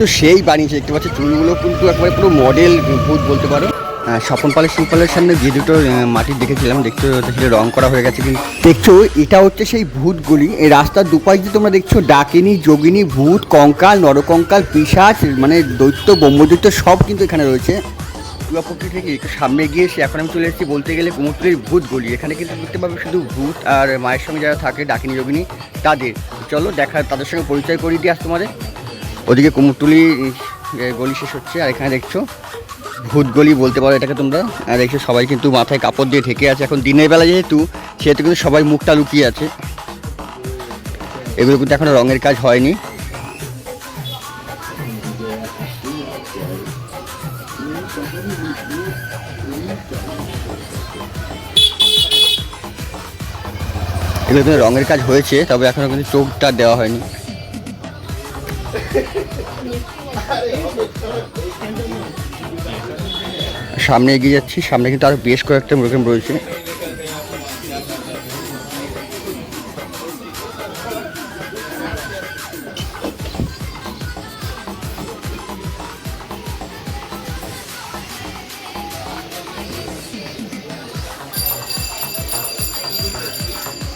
তো সেই বানিয়েছে দেখতে পাচ্ছি, চুলগুলো কিন্তু একবারে পুরো মডেল ভূত বলতে পারো। স্বপন পালের শিল্পালের সামনে যে দুটো মাটির দেখেছিলাম দেখছ সেটা রং করা হয়ে গেছে কিন্তু দেখছ, এটা হচ্ছে সেই ভূতগুলি এই রাস্তার দুপাশ দিয়ে তোমরা দেখছ, ডাকিনী, যোগিনী, ভূত, কঙ্কাল, নরকঙ্কাল, পিসাচ মানে দৈত্য, ব্রহ্মদৈত্য সব কিন্তু এখানে রয়েছে। চুয়াপট্টি থেকে একটু সামনে গিয়ে সে এখন আমি চলে এসেছি বলতে গেলে কুমোরটুলির ভূত গলি। এখানে কিন্তু দেখতে পাবে শুধু ভূত আর মায়ের সঙ্গে যারা থাকে, ডাকিনী, যোগিনী, তাদের। চলো দেখা, তাদের সঙ্গে পরিচয় করিয়ে দিয়ে আস তোমাদের। ওদিকে কুমোরটুলি গলি শেষ হচ্ছে, আর এখানে দেখছ ভূত গলি বলতে পারো এটাকে তোমরা। আর দেখছ সবাই কিন্তু মাথায় কাপড় দিয়ে ঢেকে আছে। এখন দিনের বেলা যেহেতু, সেহেতু কিন্তু সবাই মুখটা লুকিয়ে আছে। এগুলো কিন্তু এখনও রঙের কাজ হয়নি। এগুলো কিন্তু রঙের কাজ হয়েছে, তবে এখনও কিন্তু চোখটা দেওয়া হয়নি। সামনে এগিয়ে যাচ্ছি সামনে কিন্তু আরও বেশ কয়েকটা মুরগি রয়েছে।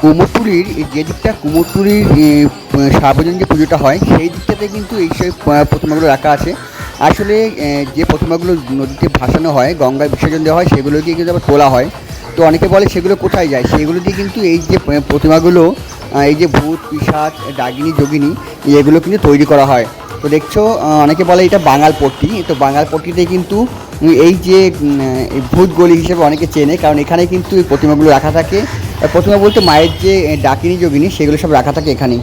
কুমোরটুলির যে দিকটা কুমোরটুলির সার্বজনীন যে পুজোটা হয়, সেই দিকটাতে কিন্তু এই সব প্রতিমাগুলো রাখা আছে। আসলে যে প্রতিমাগুলো নদীতে ভাসানো হয়, গঙ্গায় বিসর্জন দেওয়া হয়, সেগুলো দিয়ে কিন্তু আবার তোলা হয়। তো অনেকে বলে সেগুলো কোথায় যায়? সেগুলো দিয়ে কিন্তু এই যে প্রতিমাগুলো এই যে ভূত পিসাচ ডাগিনী, যোগিনী, এগুলো কিন্তু তৈরি করা হয়। তো দেখছ অনেকে বলে এটা বাঙাল পট্টি। তো বাঙাল পট্টিতে কিন্তু এই যে ভূত গলি হিসেবে অনেকে চেনে, কারণ এখানে কিন্তু এই প্রতিমাগুলো রাখা থাকে। প্রতিমা বলতে মায়ের যে ডাকিনী যোগিনী, সেগুলো সব রাখা থাকে এখানেই।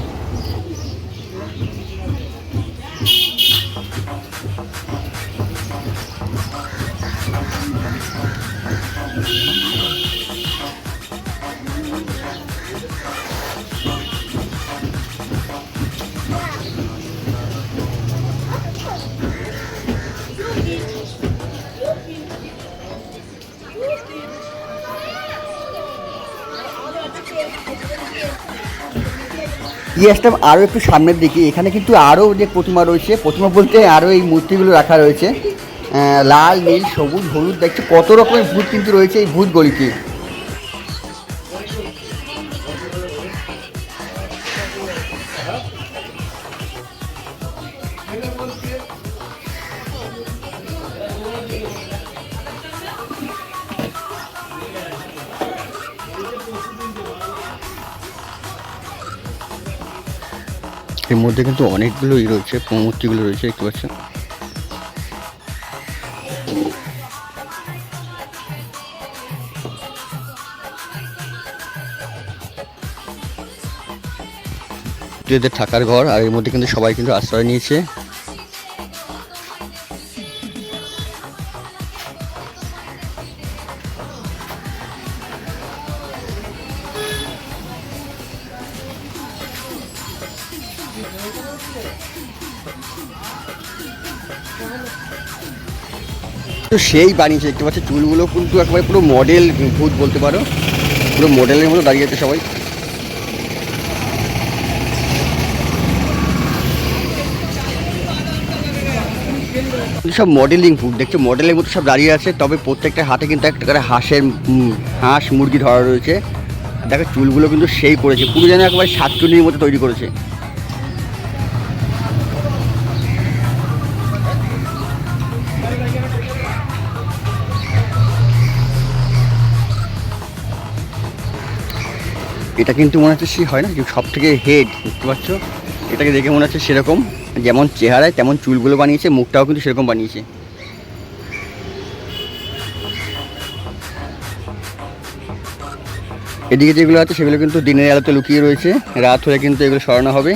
দিয়ে আসলাম আরও একটু সামনের দিকে। এখানে কিন্তু আরও যে প্রতিমা রয়েছে, প্রতিমা বলতে আরও এই মূর্তিগুলো রাখা রয়েছে। লাল, নীল, সবুজ, হলুদ, দেখছি কত রকমের ভূত কিন্তু রয়েছে এই ভূত গলিতে এর মধ্যে কিন্তু অনেকগুলোই রয়েছে মূর্তিগুলো রয়েছে, দেখতে পাচ্ছেন? এদের থাকার ঘর, আর এর মধ্যে কিন্তু সবাই কিন্তু আশ্রয় নিয়েছে। তো সেই বানিয়েছে দেখতে পাচ্ছ, চুলগুলো কিন্তু একবারে পুরো মডেল ভূত বলতে পারো। পুরো মডেলের মতো দাঁড়িয়ে আছে সবাই। সব মডেলিং ফুড দেখছ? মডেলের মতো সব দাঁড়িয়ে আছে, তবে প্রত্যেকটা হাতে কিন্তু একটা করে হাঁসের হাঁস মুরগি ধরা রয়েছে। দেখো, চুলগুলো কিন্তু সেই করেছে, পুরো যেন একবারে সাতচল্লির মতো তৈরি করেছে। এটা কিন্তু মনে হচ্ছে সে হয় না? সব থেকে হেড দেখতে পাচ্ছ? এটাকে দেখে মনে হচ্ছে সেরকম। যেমন চেহারায় তেমন চুলগুলো বানিয়েছে, মুখটাও কিন্তু সেরকম বানিয়েছে। এদিকে যেগুলো আছে, সেগুলো কিন্তু দিনের আলোতে লুকিয়ে রয়েছে। রাত হলে কিন্তু এগুলো সরানো হবে।